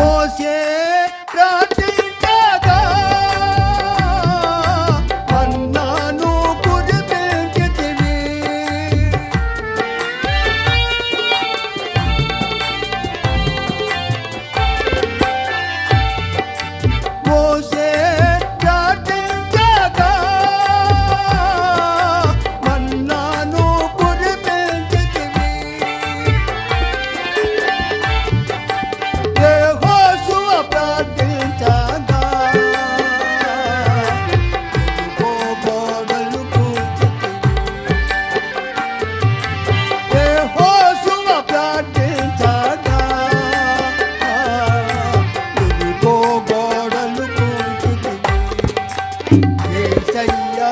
ઊભો છે চাইয়া